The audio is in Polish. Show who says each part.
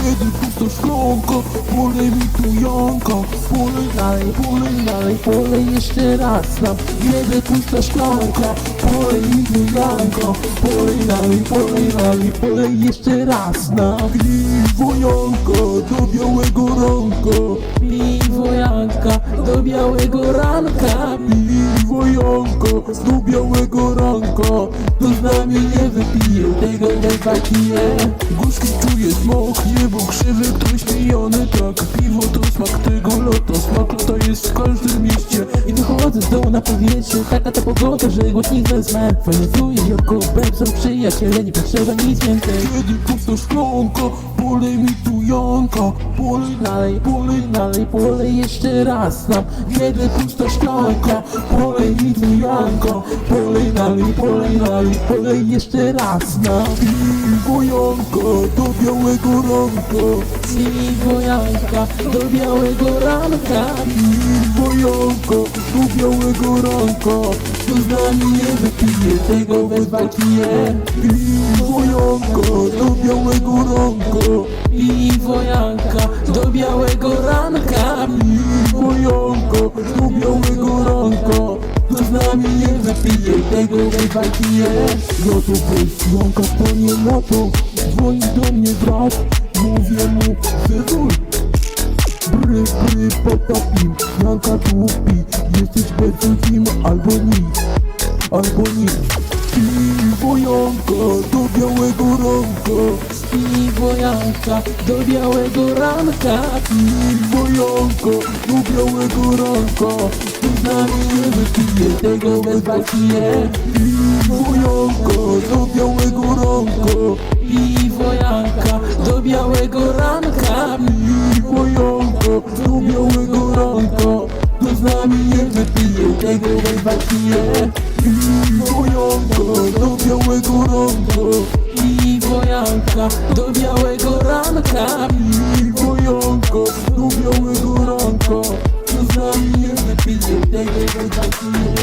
Speaker 1: Kiedy pusta szklanka, polej mi tu Janka Polej dalej, polej dalej, polej jeszcze raz nam Kiedy pusta szklanka, polej mi tu Janka. Polej dalej, polej dalej, polej jeszcze raz nam Piwo Janka, do białego ranka.
Speaker 2: Piwo Janka do białego ranka
Speaker 1: Janka, do białego ranka.
Speaker 2: Tu z nami nie wypije tego bez bakije
Speaker 1: Górski czuje smak, niebo krzywy, ktoś pijany tak. Piwo to smak tego lata, smak lata jest w każdym
Speaker 2: wychodzę z domu na powietrze Taka to pogoda, że głośnik wezmę. Fajnie Jorko, Beb są przyjaciele Nie potrzeba nic więcej.
Speaker 1: Kiedy pusta szklanka, polej mi tu Janka. Polej,
Speaker 2: Dalej,
Speaker 1: polej,
Speaker 2: dalej, polej jeszcze raz nam.
Speaker 1: Kiedy pusta szklanka Polej mi tu Janka. Polej dalej, polej dalej, polej jeszcze raz na Piwo Janka, do białego ranka.
Speaker 2: Piwo Janka do białego ranka.
Speaker 1: Piwo Janka, do białego ranka
Speaker 2: Tu z nami nie wypije tego bez bakije
Speaker 1: Piwo Janka, do białego ranka.
Speaker 2: Piwo Janka do białego ranka.
Speaker 1: Piwo Janka, do białego ranka.
Speaker 2: Tu z nami nie wypije tego bez bakije
Speaker 1: No to Janka, to nie na to Dzwoni do mnie brat potapim Janka tupi Jesteś bezumkim albo nic Albo nic. Piwo Janka, do białego ranka?
Speaker 2: Piwo Janka do białego ranka?
Speaker 1: Piwo Janka, do białego ranka?
Speaker 2: Z nami nie wypije tego bez bakije
Speaker 1: Piwo Janka, do białego ranka?
Speaker 2: Piwo Janka do białego ranka?
Speaker 1: Piwo Janka, do białego ranka
Speaker 2: tego
Speaker 1: Piwo Janka, do białego ranka.
Speaker 2: Piwo Janka do białego ranka.
Speaker 1: Piwo Janka, do białego ranka.
Speaker 2: Nami nie wypije tego bakije